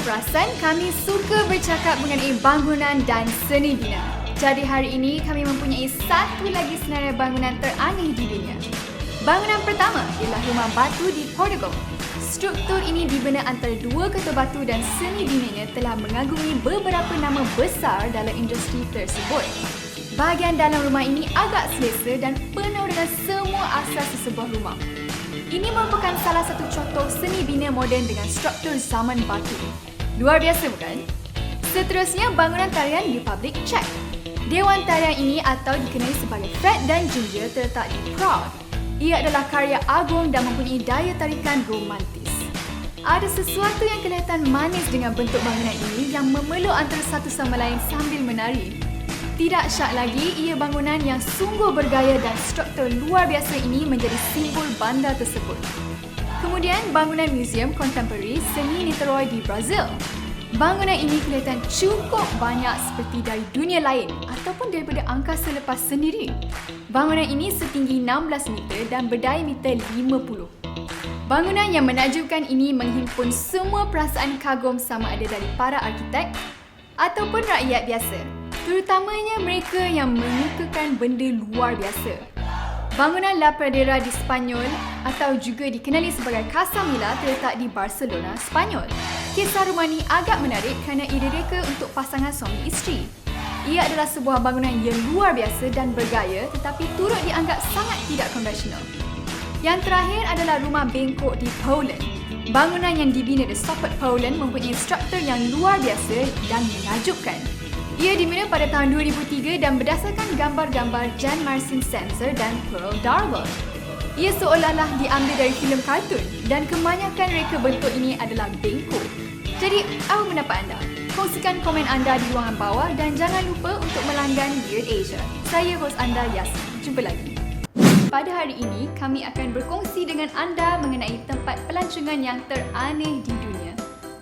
perasan, kami suka bercakap mengenai bangunan dan seni bina. Jadi hari ini kami mempunyai satu lagi senarai bangunan teraneh di dunia. Bangunan pertama ialah rumah batu di Portugal. Struktur ini dibina antara dua ketua batu dan seni binanya telah mengagumi beberapa nama besar dalam industri tersebut. Bahagian dalam rumah ini agak selesa dan penuh dengan semua asas sesebuah rumah. Ini merupakan salah satu contoh seni bina moden dengan struktur zaman batu. Luar biasa bukan? Seterusnya, bangunan tarian Republic Czech. Dewan tarian ini atau dikenali sebagai Fred dan Ginger terletak di Prague. Ia adalah karya agung dan mempunyai daya tarikan romantis. Ada sesuatu yang kelihatan manis dengan bentuk bangunan ini yang memeluk antara satu sama lain sambil menari. Tidak syak lagi, ia bangunan yang sungguh bergaya dan struktur luar biasa ini menjadi simbol bandar tersebut. Kemudian, bangunan Museum Contemporary Seni Niterói di Brazil. Bangunan ini kelihatan cukup banyak seperti dari dunia lain ataupun daripada angkasa lepas sendiri. Bangunan ini setinggi 16 meter dan berdaya meter 50. Bangunan yang menakjubkan ini menghimpun semua perasaan kagum sama ada dari para arkitek ataupun rakyat biasa terutamanya mereka yang menyukakan benda luar biasa. Bangunan La Pradera di Spanyol atau juga dikenali sebagai Casa Mila terletak di Barcelona, Spanyol. Kisah rumah ini agak menarik kerana ia direka untuk pasangan suami isteri. Ia adalah sebuah bangunan yang luar biasa dan bergaya tetapi turut dianggap sangat tidak konvensional. Yang terakhir adalah rumah bengkok di Poland. Bangunan yang dibina di Sopot, Poland mempunyai struktur yang luar biasa dan menakjubkan. Ia dibina pada tahun 2003 dan berdasarkan gambar-gambar Jan Marcin Sensor dan Pearl Darwell. Ia seolah-olah diambil dari filem kartun dan kebanyakan reka bentuk ini adalah bengkok. Jadi, apa pendapat anda? Kongsikan komen anda di ruangan bawah dan jangan lupa untuk melanggan Weird Asia. Saya hos anda Yasmin. Jumpa lagi. Pada hari ini, kami akan berkongsi dengan anda mengenai tempat pelancongan yang teraneh di dunia.